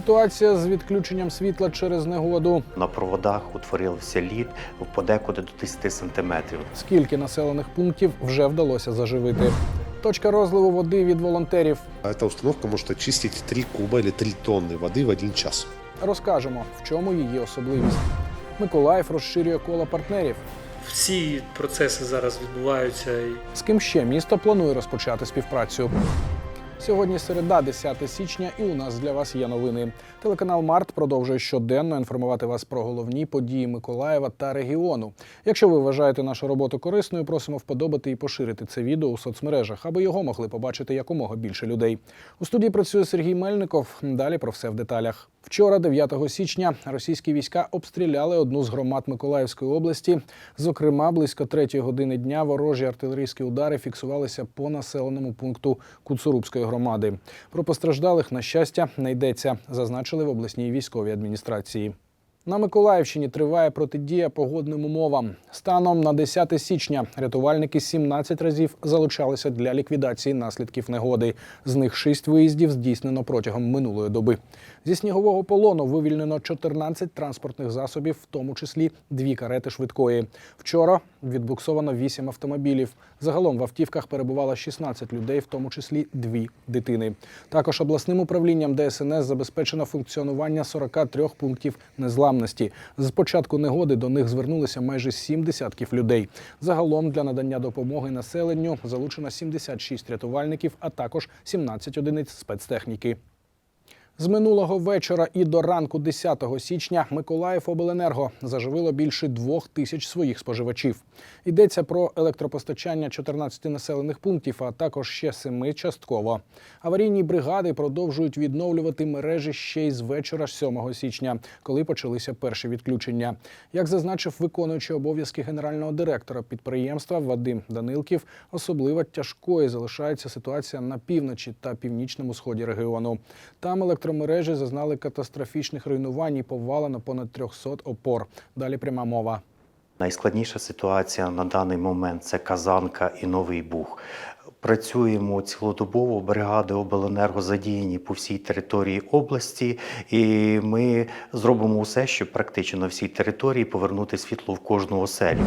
Ситуація з відключенням світла через негоду. На проводах утворився лід подекуди до 10 сантиметрів. Скільки населених пунктів вже вдалося заживити? Точка розливу води від волонтерів. А Эта установка может очистить 3 куба или 3 тонны воды в один час. Розкажемо, в чому її особливість. Миколаїв розширює коло партнерів. Всі процеси зараз відбуваються і З ким ще місто планує розпочати співпрацю? Сьогодні середа, 10 січня, і у нас для вас є новини. Телеканал Март продовжує щоденно інформувати вас про головні події Миколаєва та регіону. Якщо ви вважаєте нашу роботу корисною, просимо вподобати і поширити це відео у соцмережах, аби його могли побачити якомога більше людей. У студії працює Сергій Мельников. Далі про все в деталях. Вчора, 9 січня, російські війська обстріляли одну з громад Миколаївської області. Зокрема, близько третьої години дня ворожі артилерійські удари фіксувалися по населеному пункту Куцурубської громади. Про постраждалих, на щастя, не йдеться, зазначили в обласній військовій адміністрації. На Миколаївщині триває протидія погодним умовам. Станом на 10 січня рятувальники 17 разів залучалися для ліквідації наслідків негоди. З них 6 виїздів здійснено протягом минулої доби. Зі снігового полону вивільнено 14 транспортних засобів, в тому числі дві карети швидкої. Вчора відбуксовано 8 автомобілів. Загалом в автівках перебувало 16 людей, в тому числі дві дитини. Також обласним управлінням ДСНС забезпечено функціонування 43 пунктів незламності. З початку негоди до них звернулися майже сім десятків людей. Загалом для надання допомоги населенню залучено 76 рятувальників, а також 17 одиниць спецтехніки. З минулого вечора і до ранку 10 січня Миколаїв Обленерго заживило більше двох тисяч своїх споживачів. Йдеться про електропостачання 14 населених пунктів, а також ще семи частково. Аварійні бригади продовжують відновлювати мережі ще й з вечора 7 січня, коли почалися перші відключення. Як зазначив виконуючий обов'язки генерального директора підприємства Вадим Данилків, особливо тяжкою залишається ситуація на півночі та північному сході регіону. Там електромережі зазнали катастрофічних руйнувань і повалено понад 300 опор. Далі пряма мова. Найскладніша ситуація на даний момент це Казанка і Новий Буг. Працюємо цілодобово, бригади обленерго задіяні по всій території області, і ми зробимо усе, щоб практично на всій території повернути світло в кожну оселю.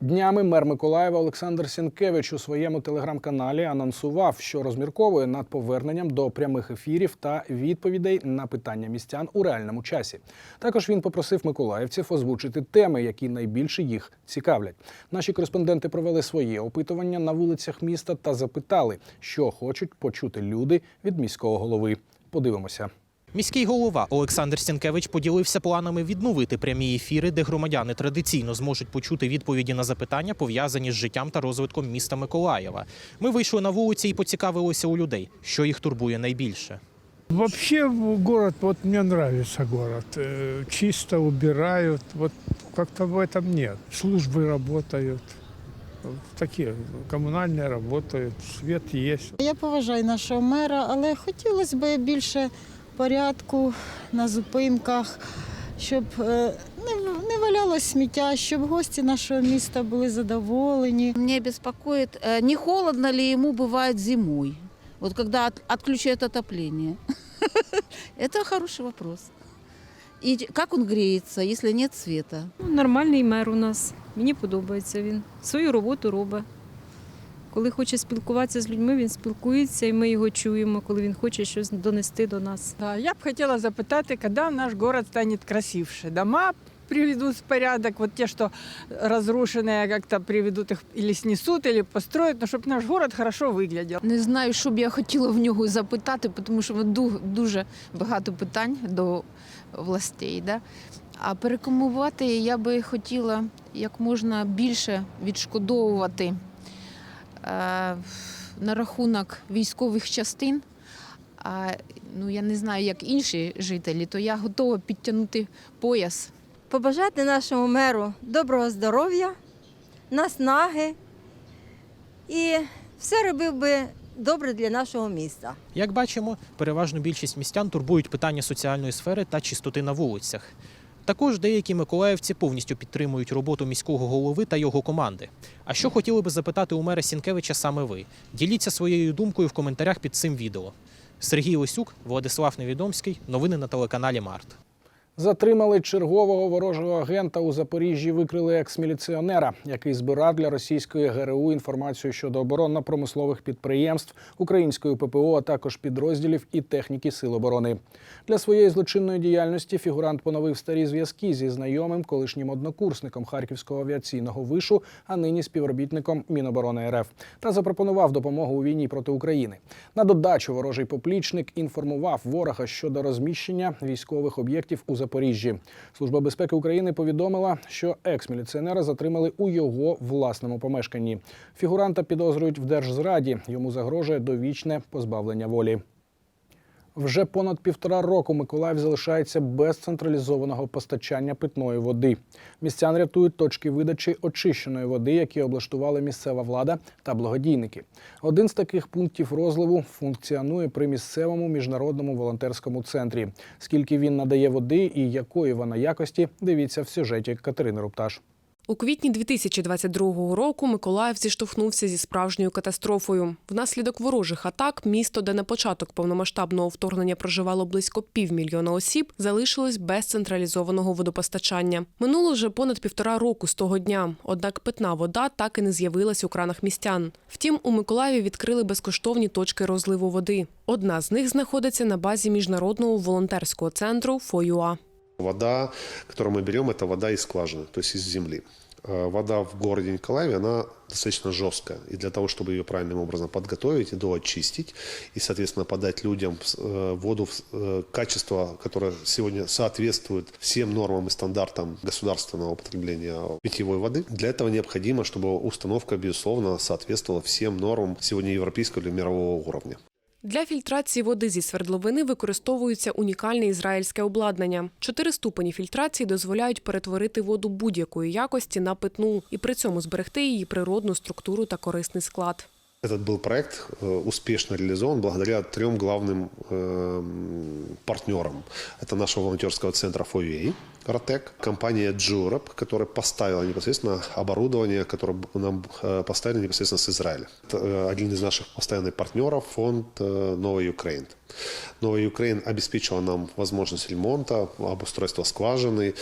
Днями мер Миколаєва Олександр Сінкевич у своєму телеграм-каналі анонсував, що розмірковує над поверненням до прямих ефірів та відповідей на питання містян у реальному часі. Також він попросив миколаївців озвучити теми, які найбільше їх цікавлять. Наші кореспонденти провели своє опитування на вулицях міста та запитали, що хочуть почути люди від міського голови. Подивимося. Міський голова Олександр Сінкевич поділився планами відновити прямі ефіри, де громадяни традиційно зможуть почути відповіді на запитання, пов'язані з життям та розвитком міста Миколаєва. Ми вийшли на вулиці і поцікавилися у людей, що їх турбує найбільше. Вообще в город, вот мне нравится город. Э, Чисто убирают, вот как-то в этом нет. Службы работают, вот такие коммунальные работают, свет есть. Я поважаю нашого мера, але хотілося б більше порядку на зупинках, щоб е, не, не валялось сміття, щоб гості нашого міста були задоволені. Меня беспокоит, э, не холодно ли ему бывает зимой, вот когда от- отключают отопление. Это хороший вопрос. И как он греется, если нет света? Ну, Нормальний мер у нас. Мені подобається він. Свою роботу робить. Коли хоче спілкуватися з людьми, він спілкується, і ми його чуємо, коли він хоче щось донести до нас. Да, я б хотіла запитати, коли наш город стане красивше. Дома приведут в порядок, вот те, что разрушенные, как-то приведут их или снесут, или построят, но чтобы наш город хорошо выглядел. Не знаю, що б я хотіла в нього запитати, тому що ду- дуже багато питань до властей. Да? А перекомувати я би хотіла як можна більше відшкодовувати е, на рахунок військових частин. А, ну, я не знаю, як інші жителі, то я готова підтягнути пояс побажати нашому меру доброго здоров'я, наснаги і все робив би добре для нашого міста. Як бачимо, переважну більшість містян турбують питання соціальної сфери та чистоти на вулицях. Також деякі миколаївці повністю підтримують роботу міського голови та його команди. А що хотіли би запитати у мера Сінкевича саме ви? Діліться своєю думкою в коментарях під цим відео. Сергій Лисюк, Владислав Невідомський. Новини на телеканалі Март. Затримали чергового ворожого агента у Запоріжжі. Викрили екс-міліціонера, який збирав для російської ГРУ інформацію щодо оборонно-промислових підприємств, української ППО, а також підрозділів і техніки Сил оборони. Для своєї злочинної діяльності фігурант поновив старі зв'язки зі знайомим колишнім однокурсником Харківського авіаційного вишу, а нині співробітником Міноборони РФ, та запропонував допомогу у війні проти України. На додачу ворожий поплічник інформував ворога щодо розміщення військових об'єктів у Запоріжжі. Служба безпеки України повідомила, що екс-міліціонера затримали у його власному помешканні. Фігуранта підозрюють в держзраді. Йому загрожує довічне позбавлення волі. Вже понад півтора року Миколаїв залишається без централізованого постачання питної води. Містян рятують точки видачі очищеної води, які облаштували місцева влада та благодійники. Один з таких пунктів розливу функціонує при місцевому міжнародному волонтерському центрі. Скільки він надає води і якої вона якості, дивіться в сюжеті Катерини Рупташ. У квітні 2022 року Миколаїв зіштовхнувся зі справжньою катастрофою. Внаслідок ворожих атак місто, де на початок повномасштабного вторгнення проживало близько півмільйона осіб, залишилось без централізованого водопостачання. Минуло вже понад півтора року з того дня. Однак питна вода так і не з'явилась у кранах містян. Втім, у Миколаєві відкрили безкоштовні точки розливу води. Одна з них знаходиться на базі міжнародного волонтерського центру ФОЮА. Вода, которую мы берем, это вода из скважины, то есть из земли. Э, Вода в городе Николаеве, она достаточно жесткая. И для того, чтобы ее правильным образом подготовить и доочистить, и, соответственно, подать людям э, воду э, качество, которое сегодня соответствует всем нормам и стандартам государственного употребления питьевой воды, для этого необходимо, чтобы установка, безусловно, соответствовала всем нормам сегодня европейского или мирового уровня. Для фільтрації води зі свердловини використовується унікальне ізраїльське обладнання. Чотири ступені фільтрації дозволяють перетворити воду будь-якої якості на питну і при цьому зберегти її природну структуру та корисний склад. Этот был проект э, успешно реализован благодаря трем главным э, партнерам. Это нашего волонтерского центра FOUA, Ротек, компания Джуроп, которая поставила непосредственно оборудование, которое нам э, поставили непосредственно с Израиля. Это, один из наших постоянных партнеров, фонд э, Новый Украин. Новый Украин обеспечила нам возможность ремонта, обустройства скважины,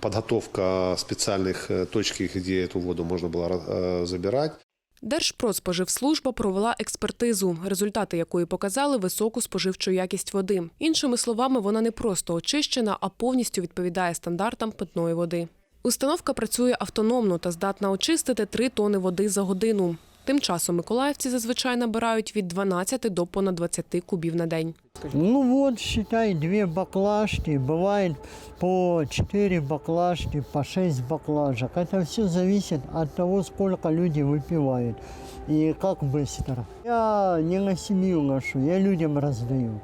подготовка специальных точек, где эту воду можно было забирать. Держпродспоживслужба провела експертизу, результати якої показали високу споживчу якість води. Іншими словами, вона не просто очищена, а повністю відповідає стандартам питної води. Установка працює автономно та здатна очистити 3 тони води за годину. Тим часом миколаївці зазвичай набирають від 12 до понад 20 кубів на день. Ну вот, считай, две баклажки, бывает по четыре баклажки, по шесть баклажек. Это все зависит от того, сколько люди выпивают и как быстро. Я не на семью ношу, я людям раздаю.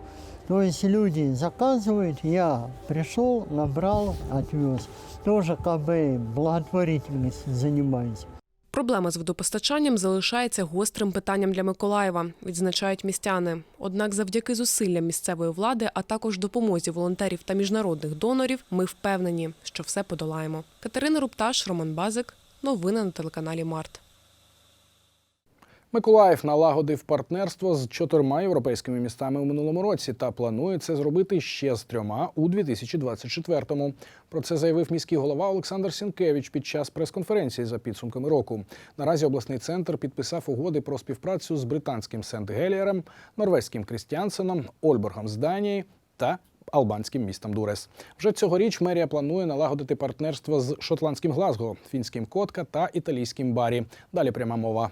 То есть люди заказывают, я пришел, набрал, отвез. Тоже как бы благотворительность занимаюсь. Проблема з водопостачанням залишається гострим питанням для Миколаєва, відзначають містяни. Однак, завдяки зусиллям місцевої влади, а також допомозі волонтерів та міжнародних донорів, ми впевнені, що все подолаємо. Катерина Рупташ, Роман Базик. Новини на телеканалі Март. Миколаїв налагодив партнерство з чотирма європейськими містами у минулому році та планує це зробити ще з трьома у 2024-му. Про це заявив міський голова Олександр Сінкевич під час прес-конференції за підсумками року. Наразі обласний центр підписав угоди про співпрацю з британським Сент-Гелієром, норвезьким Крістіансеном, Ольборгом з Данії та албанським містом Дурес. Вже цьогоріч мерія планує налагодити партнерство з шотландським Глазго, фінським Котка та італійським Барі. Далі пряма мова.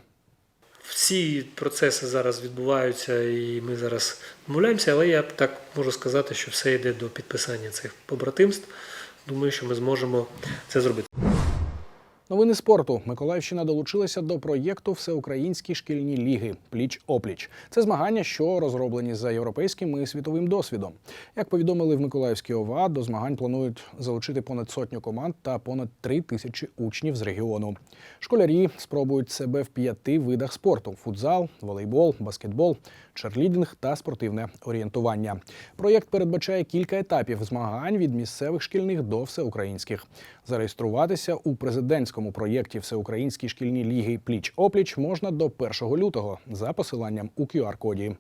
Всі процеси зараз відбуваються, і ми зараз домовляємося, але я так можу сказати, що все йде до підписання цих побратимств. Думаю, що ми зможемо це зробити. Новини спорту. Миколаївщина долучилася до проєкту Всеукраїнські шкільні ліги Пліч опліч. Це змагання, що розроблені за європейським і світовим досвідом. Як повідомили в Миколаївській ОВА, до змагань планують залучити понад сотню команд та понад три тисячі учнів з регіону. Школярі спробують себе в п'яти видах спорту: футзал, волейбол, баскетбол, черлідинг та спортивне орієнтування. Проєкт передбачає кілька етапів змагань від місцевих шкільних до всеукраїнських. Зареєструватися у президентському проєкті Всеукраїнські шкільні ліги Пліч опліч можна до 1 лютого за посиланням у QR-коді.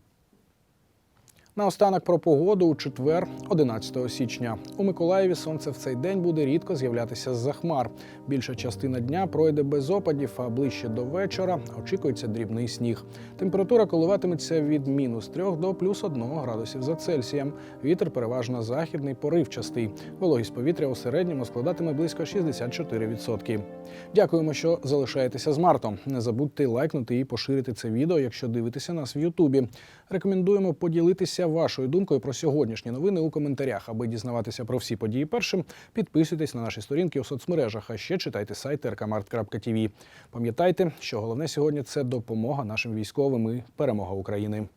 Наостанок про погоду у четвер, 11 січня. У Миколаєві сонце в цей день буде рідко з'являтися з-за хмар. Більша частина дня пройде без опадів, а ближче до вечора очікується дрібний сніг. Температура коливатиметься від мінус 3 до плюс 1 градусів за Цельсієм. Вітер переважно західний, поривчастий. Вологість повітря у середньому складатиме близько 64%. Дякуємо, що залишаєтеся з Мартом. Не забудьте лайкнути і поширити це відео, якщо дивитеся нас в Ютубі. Рекомендуємо поділитися вашою думкою про сьогоднішні новини у коментарях. Аби дізнаватися про всі події першим, підписуйтесь на наші сторінки у соцмережах, а ще читайте сайт rkmart.tv. Пам'ятайте, що головне сьогодні це допомога нашим військовим і перемога України.